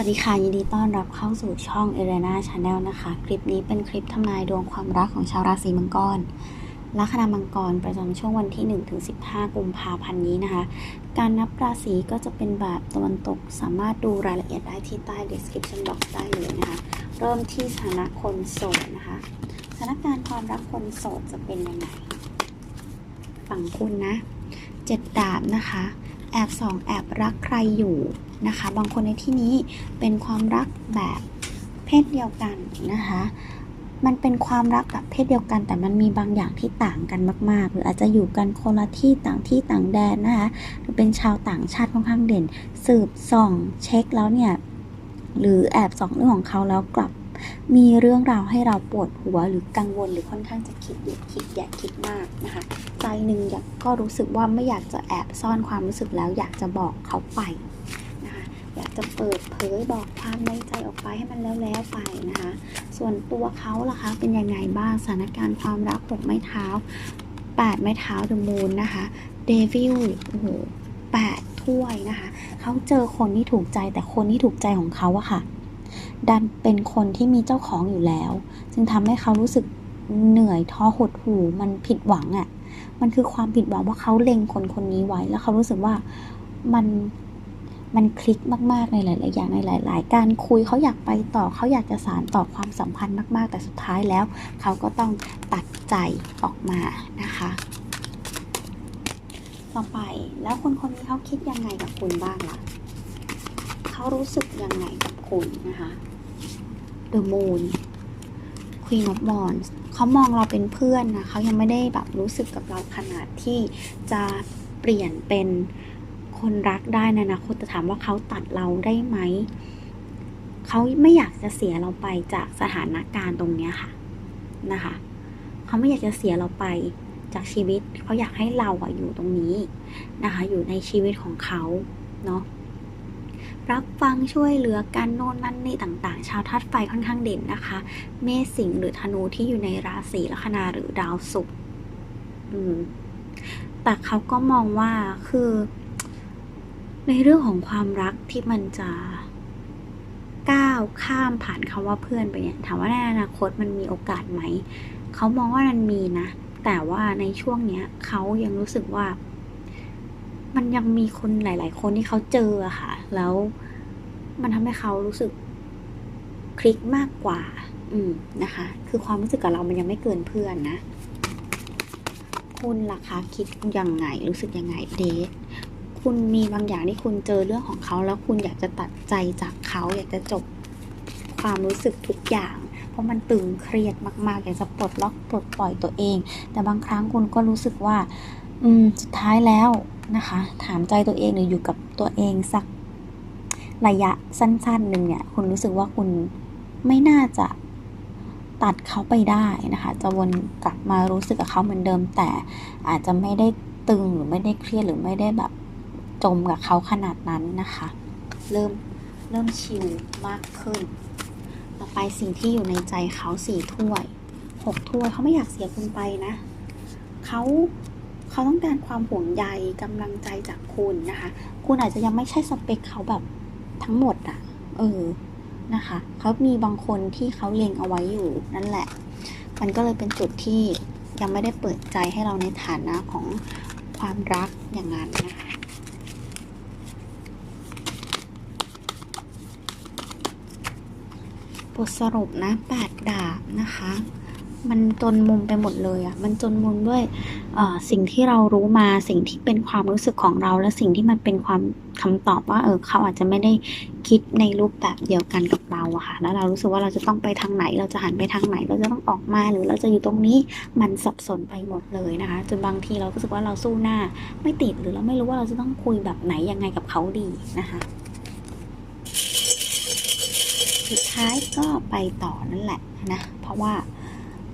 วัสดีค่ะ ยินดีต้อนรับเข้าสู่ช่อง e r e n a Channel นะคะ คลิปนี้เป็นคลิปทำนายดวงความรักของชาวราศีมังกรลัคนามังกรประจำช่วงวันที่ 1-15 กุมภาพันธ์นี้นะคะ การนับราศีก็จะเป็นแบบตะวันตกสามารถดูรายละเอียดได้ที่ใต้ description box ได้เลยนะคะ เริ่มที่สถานะคนโสดนะคะสถานการณ์ความรักคนโสดจะเป็นยังไงฝั่งคุณนะเจ็ดดาบนะคะ แอบสองแอบรักใครอยู่นะคะ บางคนในที่นี้เป็นความรักแบบเพศเดียวกันนะคะ มันเป็นความรักแบบเพศเดียวกัน แต่มันมีบางอย่างที่ต่างกันมาก ๆ หรืออาจจะอยู่กันคนละที่ต่างที่ต่างแดนนะคะหรือเป็นชาวต่างชาติค่อนข้างเด่น สืบส่องเช็คแล้วเนี่ยหรือแอบส่องเรื่องของเขาแล้วกลับ มีเรื่องราวให้เราปวดหัวหรือกังวลหรือค่อนข้างจะคิดเยอะคิดแยะคิดมากนะคะใจหนึ่งอยากก็รู้สึกว่าไม่อยากจะแอบซ่อนความรู้สึกแล้ว อยากจะบอกเขาไปนะคะอยากจะเปิดเผยบอกความในใจออกไปให้มันแล้วแล้วไปนะคะ ส่วนตัวเขาล่ะคะเป็นยังไงบ้างสถานการณ์ความรักหกไม้เท้าแปดไม้เท้าเดอะมูนนะคะเดวิลโอ้โหแปดถ้วยนะคะเขาเจอคนที่ถูกใจแต่คนที่ถูกใจของเขาอะค่ะ ดันเป็นคนที่มีเจ้าของอยู่แล้ว จึงทำให้เขารู้สึกเหนื่อยท้อหดหู่มันผิดหวังอะ่ะ มันคือความผิดหวังว่าเขาเล็งคนคนนี้ไว้ แล้วเขารู้สึกว่ามันมันคลิกมาก ๆ ในหลาย ๆ อย่างในหลาย ๆ การคุยเขาอยากไปต่อเขาอยากจะสานต่อความสัมพันธ์มาก ๆ แต่สุดท้ายแล้ว เขาก็ต้องตัดใจออกมานะคะ ต่อไปแล้วคนคนนี้เขาคิดยังไงกับคุณบ้างล่ะ เขารู้สึกยังไงกับ คุณนะคะ The Moon Queen of Wands เขามองเราเป็นเพื่อนนะเขายังไม่ได้แบบรู้สึกกับเราขนาดที่จะเปลี่ยนเป็นคนรักได้นะนะคตแต่ถามว่าเขาตัดเราได้ไหม เขาไม่อยากจะเสียเราไปจากสถานการณ์ตรงเนี้ยค่ะนะคะเขาไม่อยากจะเสียเราไปจากชีวิต เขาอยากให้เราอะอยู่ตรงนี้นะคะ อยู่ในชีวิตของเขาเนาะ รับฟังช่วยเหลือกันโน่นนั่นนี่ต่างๆ ชาวธาตุไฟค่อนข้างเด่นนะคะ เมษสิงห์หรือธนูที่อยู่ในราศีลัคนาหรือดาวศุกร์อืมแต่เขาก็มองว่าคือ ในเรื่องของความรักที่มันจะก้าวข้ามผ่านคำว่าเพื่อนไปเนี่ย ถามว่าในอนาคตมันมีโอกาสไหม เขามองว่ามันมีนะ แต่ว่าในช่วงเนี้ยเขายังรู้สึกว่า มันยังมีคนหลาย ๆ คนที่เขาเจออะค่ะ แล้วมันทำให้เขารู้สึกคลิกมากกว่า อืมนะคะ คือความรู้สึกกับเรามันยังไม่เกินเพื่อนนะ คุณล่ะคะคิดยังไงรู้สึกยังไงเดทคุณมีบางอย่างที่คุณเจอเรื่องของเขา แล้วคุณอยากจะตัดใจจากเขาอยากจะจบความรู้สึกทุกอย่าง เพราะมันตึงเครียดมากๆอยากจะปลดล็อกปลดปล่อยตัวเอง แต่บางครั้งคุณก็รู้สึกว่า อืมสุดท้ายแล้ว นะคะ ถามใจตัวเองหรืออยู่กับตัวเองสักระยะสั้นๆหนึ่งเนี่ย คุณรู้สึกว่าคุณไม่น่าจะตัดเขาไปได้นะคะ จะวนกลับมารู้สึกกับเขาเหมือนเดิม แต่อาจจะไม่ได้ตึงหรือไม่ได้เครียดหรือไม่ได้แบบจมกับเขาขนาดนั้นนะคะ เริ่มเริ่มชิลมากขึ้น ต่อไปสิ่งที่อยู่ในใจเขาสี่ถ้วยหกถ้วยเขาไม่อยากเสียคุณไปนะ เขา เขาต้องการความห่วงใยกำลังใจจากคุณนะคะ คุณอาจจะยังไม่ใช่สเปคเขาแบบทั้งหมดอะ่ะ เออ นะคะ เขามีบางคนที่เขาเล็งเอาไว้อยู่นั่นแหละ มันก็เลยเป็นจุดที่ยังไม่ได้เปิดใจให้เราในฐานะของความรักอย่างนั้นนะคะบทสรุปนะแปดดาบนะคะ มันจนมุมไปหมดเลยอะ่ะ มันจนมุมด้วยสิ่งที่เรารู้มาสิ่งที่เป็นความรู้สึกของเรา และสิ่งที่มันเป็นความคำตอบว่าเออเขาอาจจะไม่ได้คิดในรูปแบบเดียวกันกับเราอะค่ะ แล้วเรารู้สึกว่าเราจะต้องไปทางไหน เราจะหันไปทางไหน เราจะต้องออกมาหรือเราจะอยู่ตรงนี้ มันสับสนไปหมดเลยนะคะ จนบางทีเราก็รู้สึกว่าเราสู้หน้า ไม่ติดหรือเราไม่รู้ว่าเราจะต้องคุยแบบไหนยังไงกับเขาดีนะคะสุดท้ายก็ไปต่อนั่นแหละนะ เพราะว่า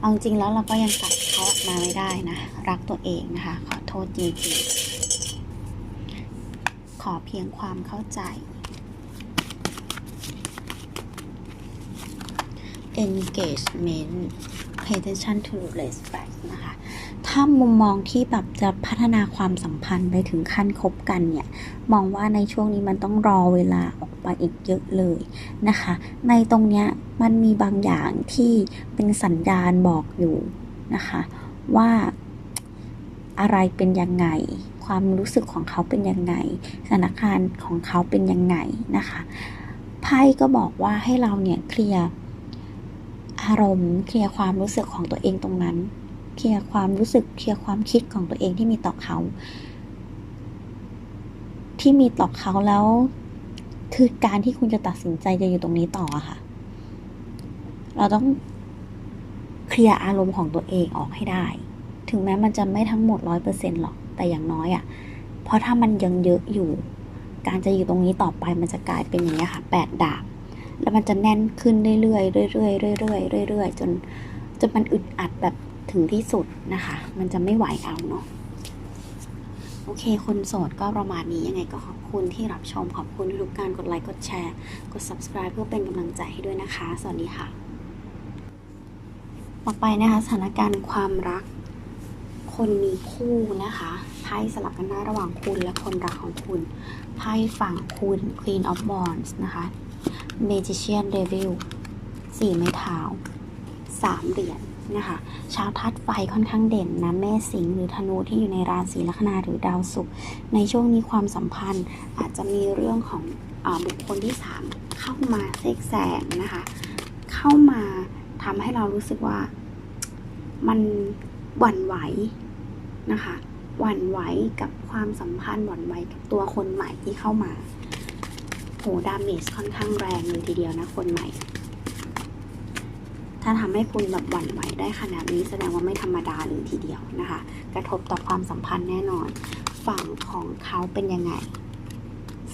เอาจริงแล้วเราก็ยังตัดเขาออกมาไม่ได้นะ รักตัวเองนะคะ ขอโทษจริงๆ ขอเพียงความเข้าใจ engagement p a t e n t i o n to respect นะคะ ถ้ามุมมองที่แบบจะพัฒนาความสัมพันธ์ไปถึงขั้นคบกันเนี่ย มองว่าในช่วงนี้มันต้องรอเวลาออกไปอีกเยอะเลยนะคะ ในตรงเนี้ยมันมีบางอย่างที่เป็นสัญญาณบอกอยู่นะคะ ว่าอะไรเป็นยังไง ความรู้สึกของเขาเป็นยังไงสถานการณ์ของเขาเป็นยังไงนะคะไพ่ก็บอกว่าให้เราเนี่ยเคลียร์อารมณ์เคลียร์ความรู้สึกของตัวเองตรงนั้น เคลียร์ความรู้สึกเคลียร์ความคิดของตัวเองที่มีต่อเขา ที่มีต่อเขาแล้ว คือการที่คุณจะตัดสินใจจะอยู่ตรงนี้ต่อค่ะ เราต้องเคลียร์อารมณ์ของตัวเองออกให้ได้ ถึงแม้มันจะไม่ทั้งหมดร้อยเปอร์เซ็นต์หรอก แต่อย่างน้อยอะเพราะถ้ามันยังเยอะอยู่ การจะอยู่ตรงนี้ต่อไปมันจะกลายเป็นอย่างนี้ค่ะแปดดาบ แล้วมันจะแน่นขึ้นเรื่อยๆเรื่อยๆเรื่อยๆเรื่อยๆจนจนมันอึดอัดแบบ ถึงที่สุดนะคะ มันจะไม่ไหวเอาเนาะโอเค คนโสดก็ประมาณนี้ยังไงก็ขอบคุณที่รับชมขอบคุณทุกการกดไลค์กดแชร์กด subscribe เพื่อเป็นกำลังใจให้ด้วยนะคะ สวัสดีค่ะ ต่อไปนะคะสถานการณ์ความรัก คนมีคู่นะคะไพ่สลับกันได้ระหว่างคุณและคนรักของคุณไพ่ฝั่งคุณ Queen of Wands นะคะ Magician Devil สี่ไม้เท้าสามเหรียญ นะคะ ชาวทัดไฟค่อนข้างเด่นนะแม่สิงหรือธนูที่อยู่ในราศีลัคนาหรือดาวศุกร์ในช่วงนี้ความสัมพันธ์อาจจะมีเรื่องของอบุคคลที่สามเข้ามาแทรกแซงนะคะ เข้ามาทำให้เรารู้สึกว่ามันหวั่นไหวนะคะหวั่นไหวกับความสัมพันธ์หวั่นไหวกับตัวคนใหม่ที่เข้ามาโหดาเมจค่อนข้างแรงเลยทีเดียวนะคนใหม่าทำให้คุณแบบหวั่นไหวได้ขนาดนี้แสดงว่าไม่ธรรมดาเลยทีเดียวนะคะ กระทบต่อความสัมพันธ์แน่นอน ฝั่งของเขาเป็นยังไง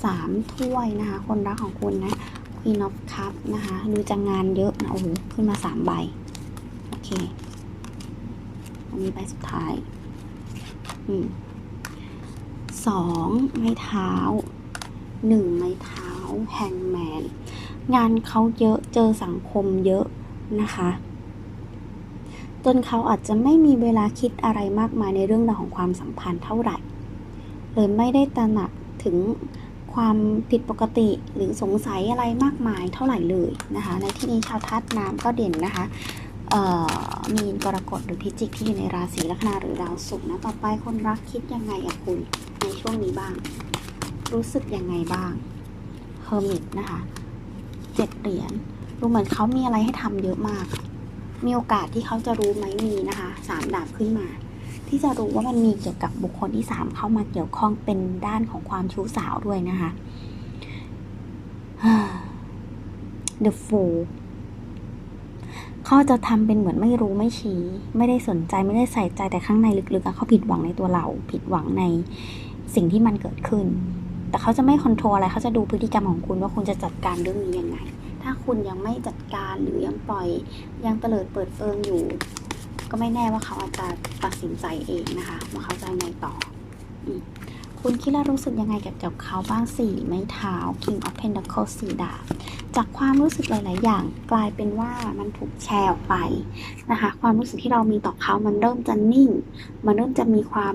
สามถ้วยนะคะ คนรักของคุณนะ Queen of Cup นะคะดูจะงานเยอะนะโอ้โหขึ้นมาสามใบโอเคอันนี้ใบสุดท้ายอืมสองไม้เท้าหนึ่งไม้เท้าแฮงแมนงานเขาเยอะเจอสังคมเยอะ นะคะ จนเขาอาจจะไม่มีเวลาคิดอะไรมากมายในเรื่องราวของความสัมพันธ์เท่าไหร่เลยไม่ได้ตระหนักถึงความผิดปกติหรือสงสัยอะไรมากมายเท่าไหร่เลยนะคะ ในที่นี้ชาวทัศน์น้ำก็เด่นนะคะมีนกรกฎหรือพิจิกที่อยู่ในราศีลัคนาหรือดาวศุกร์นะต่อไปคนรักคิดยังไงกับคุณในช่วงนี้บ้าง รู้สึกยังไงบ้างเฮอร์มิตนะคะเจ็ดเหรียญ ดูเหมือนเขามีอะไรให้ทำเยอะมาก มีโอกาสที่เขาจะรู้ไหมมีนะคะสามดาบขึ้นมา ที่จะรู้ว่ามันมีเกี่ยวกับบุคคลที่สามเข้ามาเกี่ยวข้องเป็นด้านของความชู้สาวด้วยนะคะ The Fool เขาจะทำเป็นเหมือนไม่รู้ไม่ชี้ ไม่ได้สนใจไม่ได้ใส่ใจแต่ข้างในลึกๆเขาผิดหวังในตัวเรา ผิดหวังในสิ่งที่มันเกิดขึ้น แต่เขาจะไม่คอนโทรลอะไรเขาจะดูพฤติกรรมของคุณว่าคุณจะจัดการเรื่องนี้ยังไง ถ้าคุณยังไม่จัดการหรือยังปล่อยยังเตลิดเปิดเปิงอยู่ ก็ไม่แน่ว่าเขาอาจจะตัดสินใจเองนะคะ ว่าเขาจะยังไงต่ออคุณคิดและรู้สึกยังไงกับกับเขาบ้างสี่ไม้เท้า King of Pentacles สี่ดาบจากความรู้สึกหลาย ๆ อย่างกลายเป็นว่ามันถูกแชร์ออกไปนะคะ ความรู้สึกที่เรามีต่อเขามันเริ่มจะนิ่ง มันเริ่มจะมีความ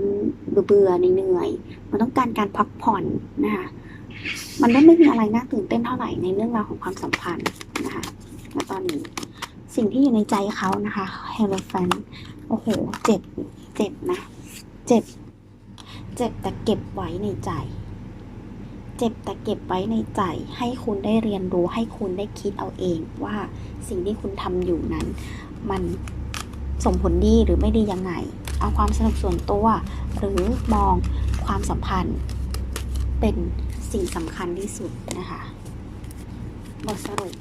เบื่อเบื่อเหนื่อย มันต้องการการพักผ่อนนะคะ มันเริ่มไม่มีอะไรน่าตื่นเต้นเท่าไหร่ในเรื่องราวของความสัมพันธ์นะคะณตอนนี้สิ่งที่อยู่ในใจเขานะคะเฮโ o แฟนโอ้โห เจ็บ เจ็บนะ เจ็บ เจ็บแต่เก็บไว้ในใจ เจ็บแต่เก็บไว้ในใจ ให้คุณได้เรียนรู้ ให้คุณได้คิดเอาเองว่าสิ่งที่คุณทำอยู่นั้น มันส่งผลดีหรือไม่ดียังไง เอาความสนุกส่วนตัว หรือมองความสัมพันธ์ เป็น สิ่งสำคัญที่สุดนะคะ บทสรุป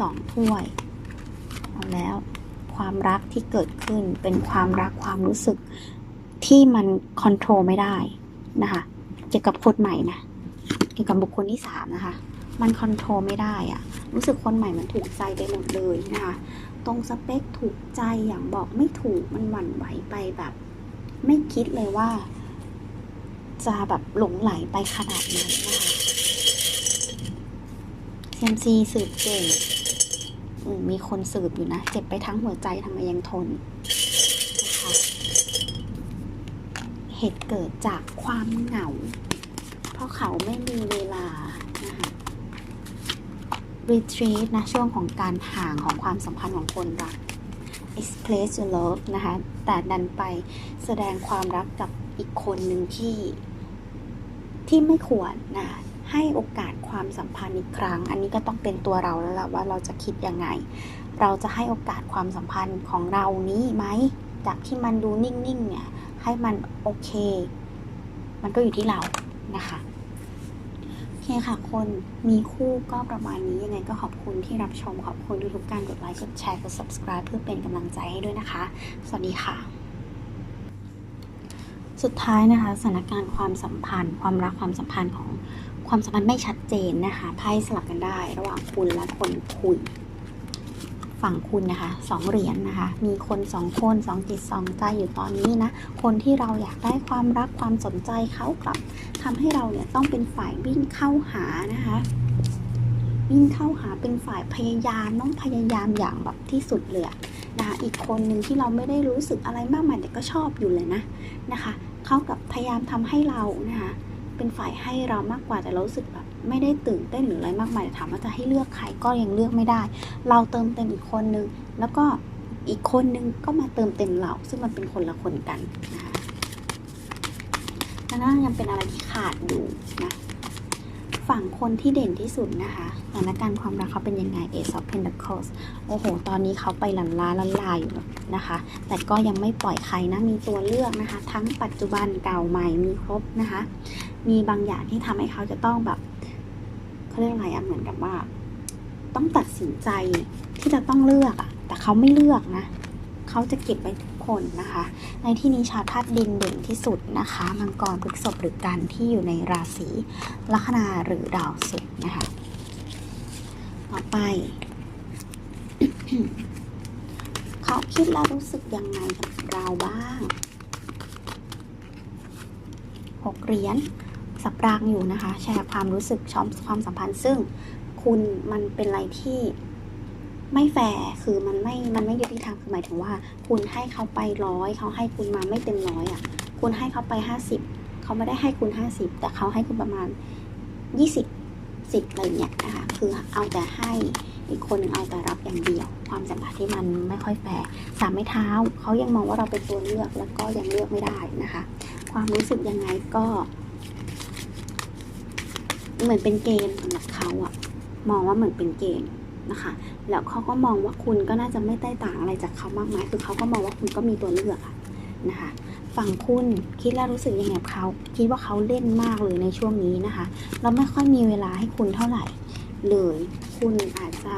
สองถ้วยเอาแล้ว ความรักที่เกิดขึ้นเป็นความรักความรู้สึกที่มันคอนโทรลไม่ได้นะคะ เกี่ยวกับคนใหม่นะ เกี่ยวกับบุคคลที่สามนะคะ มันคอนโทรลไม่ได้อะรู้สึกคนใหม่มันถูกใจไปหมดเลยนะคะ ตรงสเปคถูกใจอย่างบอกไม่ถูกมันหวั่นไหวไปแบบ ไม่คิดเลยว่า จะแบบหลงไหลไปขนาดนั้นนะคะเซมซีสืบเก่งอืมมีคนสืบอยู่นะ เจ็บไปทั้งหัวใจทำไมยังทนนะคะเหตุเกิดจากความเหงา เพราะเขาไม่มีเวลานะคะ retreat นะช่วงของการห่างของความสัมพันธ์ของคนรัก express your love นะคะ แต่ดันไปแสดงความรักกับอีกคนหนึ่งที่ ที่ไม่ควรนะให้โอกาสความสัมพันธ์อีกครั้ง อันนี้ก็ต้องเป็นตัวเราแล้วล่ะว่าเราจะคิดยังไง เราจะให้โอกาสความสัมพันธ์ของเรานี้ไหมจากที่มันดูนิ่งๆเนี่ยให้มันโอเค มันก็อยู่ที่เรานะคะโอเคค่ะ คนมีคู่ก็ประมาณนี้ ยังไงก็ขอบคุณที่รับชม ขอบคุณทุกๆการกดไลค์ กดแชร์ กด subscribe เพื่อเป็นกำลังใจให้ด้วยนะคะ สวัสดีค่ะ สุดท้ายนะคะสถานการณ์ความสัมพันธ์ ความรักความสัมพันธ์ของความสัมพันธ์ไม่ชัดเจนนะคะไพ่สลับกันได้ ระหว่างคุณและคนคุย ฝั่งคุณนะคะสองเหรียญนนะคะ มีคนสองคนสองจิตสองใจอยู่ตอนนี้นะ คนที่เราอยากได้ความรักความสนใจเขากลับทำให้เราเนี่ยต้องเป็นฝ่ายวิ่งเข้าหานะคะวิ่งเข้าหาเป็นฝ่ายพยายามต้องพยายามอย่างแบบที่สุดเลยอะ นะคะอีกคนหนึ่งที่เราไม่ได้รู้สึกอะไรมากมายแต่ก็ชอบอยู่เลยนะนะคะ เขากับพยายามทำให้เรานะคะเป็นฝ่ายให้เรามากกว่าแต่เรารู้สึกแบบไม่ได้ตื่นเต้นหรืออะไรมากมายถามว่าจะให้เลือกใครก็ยังเลือกไม่ได้ เราเติมเต็มอีกคนนึงแล้วก็อีกคนนึงก็มาเติมเต็มเรา ซึ่งมันเป็นคนละคนกันนะคะนั้นยังเป็นอะไรที่ขาดอยู่นะ ฝั่งคนที่เด่นที่สุดนะคะสถานการณ์ความรักเขาเป็นยังไง Ace of Pentacles โอ้โห ตอนนี้เขาไปหลันลาลันลาอยู่นะคะ แต่ก็ยังไม่ปล่อยใครนะ มีตัวเลือกนะคะ ทั้งปัจจุบันเก่าใหม่มีครบนะคะ มีบางอย่างที่ทำให้เขาจะต้องแบบเขาเรียกอะไรอะเหมือนกับว่า ต้องตัดสินใจที่จะต้องเลือกอะแต่เขาไม่เลือกนะ เขาจะเก็บไว้ คนนะคะ ในที่นี้ชาวธาตุดินเด่นที่สุดนะคะมังกรพฤกษภหรือกันที่อยู่ในราศีลัคนาหรือดาวศุกร์นะคะ ต่อไป เขาคิดแล้วรู้สึกยังไงกับเราบ้างหกเหรียญสับรางอยู่นะคะ แชร์ความรู้สึกชอมความสัมพันธ์ซึ่งคุณมันเป็นอะไรที่ ไม่แฟร์คือมันไม่ มันไม่ยุติธรรมคือหมายถึงว่า คุณให้เขาไปร้อยเขาให้คุณมาไม่เต็มร้อยอะ คุณให้เขาไปห้าสิบเขาไม่ได้ให้คุณห้าสิบแต่เขาให้คุณประมาณยี่สิบสิบอะไรเงี้ยนะคะคือเอาแต่ให้อีกคนหนึ่งเอาแต่รับอย่างเดียว ความสัมพันธ์ที่มันไม่ค่อยแฟร์สามไม้เท้าเขายังมองว่าเราเป็นตัวเลือกแล้วก็ยังเลือกไม่ได้นะคะ ความรู้สึกยังไงก็ เหมือนเป็นเกณฑ์สำหรับเขาอะมองว่าเหมือนเป็นเกณฑ์ นะคะ แล้วเขาก็มองว่าคุณก็น่าจะไม่แตกต่างอะไรจากเขามากมายคือเขาก็มองว่าคุณก็มีตัวเลือกนะคะฝั่งคุณคิดแล้วรู้สึกยังไงเขาคิดว่าเขาเล่นมากเลยในช่วงนี้นะคะเราไม่ค่อยมีเวลาให้คุณเท่าไหร่เลยคุณอาจจะ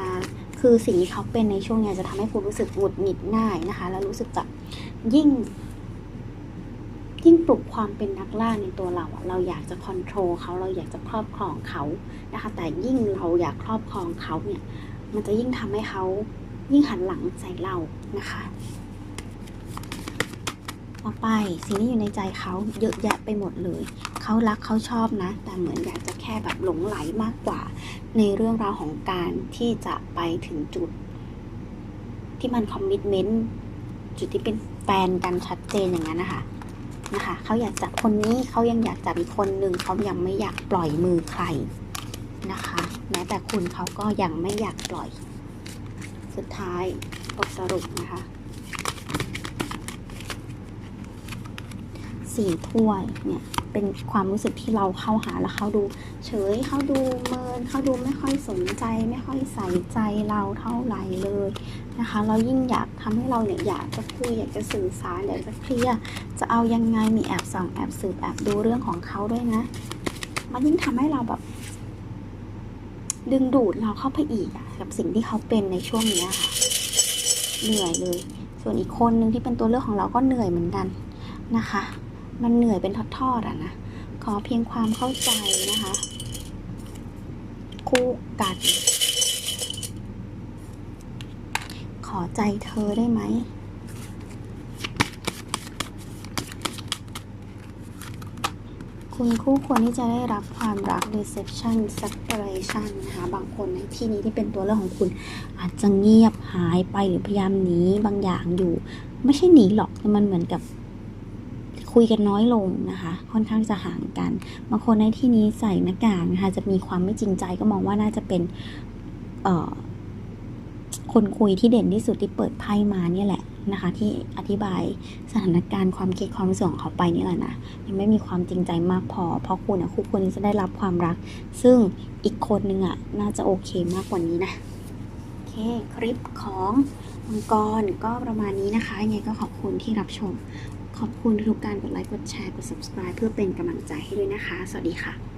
คือสิ่งที่เขาเป็นในช่วงนี้จะทำให้คุณรู้สึกหงุดหงิดง่ายนะคะ แล้วรู้สึกแบบยิ่ง ยิ่งปลุกความเป็นนักล่าในตัวเราเราอยากจะคอนโทรลเขาเราอยากจะครอบครองเขานะคะ แต่ยิ่งเราอยากครอบครองเขาเนี่ย มันจะยิ่งทำให้เขายิ่งหันหลังใส่เรานะคะ ต่อไปสิ่งที่อยู่ในใจเขาเยอะแยะไปหมดเลย เขารักเขาชอบนะ แต่เหมือนอยากจะแค่แบบหลงไหลมากกว่า ในเรื่องราวของการที่จะไปถึงจุด ที่มันคอมมิชเมนต์จุดที่เป็นแฟนกันชัดเจนอย่างนั้นนะคะนะคะเขาอยากจับคนนี้เขายังอยากจับอีกคนหนึ่งเขายังไม่อยากปล่อยมือใครนะคะ แม้แต่คุณเขาก็ยังไม่อยากปล่อย สุดท้ายบทสรุปนะคะสี่ถ้วยเนี่ยเป็นความรู้สึกที่เราเข้าหาแล้วเขาดู เฉยเขาดูเมินเขาดูไม่ค่อยสนใจ ไม่ค่อยใส่ใจเราเท่าไหร่เลยนะคะ เรายิ่งอยากทำให้เราเนี่ยอยากจะคุยอยากจะสื่อสารอยากจะเคลียร์จะเอายังไงมีแอบส่องแอบสืบแอบดูเรื่องของเขาด้วยนะ มันยิ่งทำให้เราแบบ ดึงดูดเราเข้าไปอีกอะกับสิ่งที่เขาเป็นในช่วงนี้ค่ะเหนื่อยเลย ส่วนอีกคนนึงที่เป็นตัวเลือกของเราก็เหนื่อยเหมือนกันนะคะ มันเหนื่อยเป็นทอดๆอะนะขอเพียงความเข้าใจนะคะ คู่กัน ขอใจเธอได้ไหม คุณคู่ควรที่จะได้รับความรัก deception separation นะคะบางคนในที่นี้ที่เป็นตัวเลือกของคุณ อาจจะเงียบหายไปหรือพยายามหนีบางอย่างอยู่ ไม่ใช่หนีหรอกแต่มันเหมือนกับคุยกันน้อยลงนะคะ ค่อนข้างจะห่างกันบางคนในที่นี้ใส่หน้ากากนะคะจะมีความไม่จริงใจก็มองว่าน่าจะเป็นคนคุยที่เด่นที่สุดที่เปิดไพ่มาเนี่ยแหละ นะคะ ที่อธิบายสถานการณ์ความคิดความรู้สึกของเขาไปนี่แหละนะยังไม่มีความจริงใจมากพอ เพราะคุณอะคู่ควรจะได้รับความรัก ซึ่งอีกคนนึงอะน่าจะโอเคมากกว่านี้นะโอเคคลิปของมังกรก็ประมาณนี้นะคะยังไงก็ขอบคุณที่รับชม ขอบคุณทุกการกดไลค์กดแชร์กด subscribe เพื่อเป็นกำลังใจให้ด้วยนะคะ สวัสดีค่ะ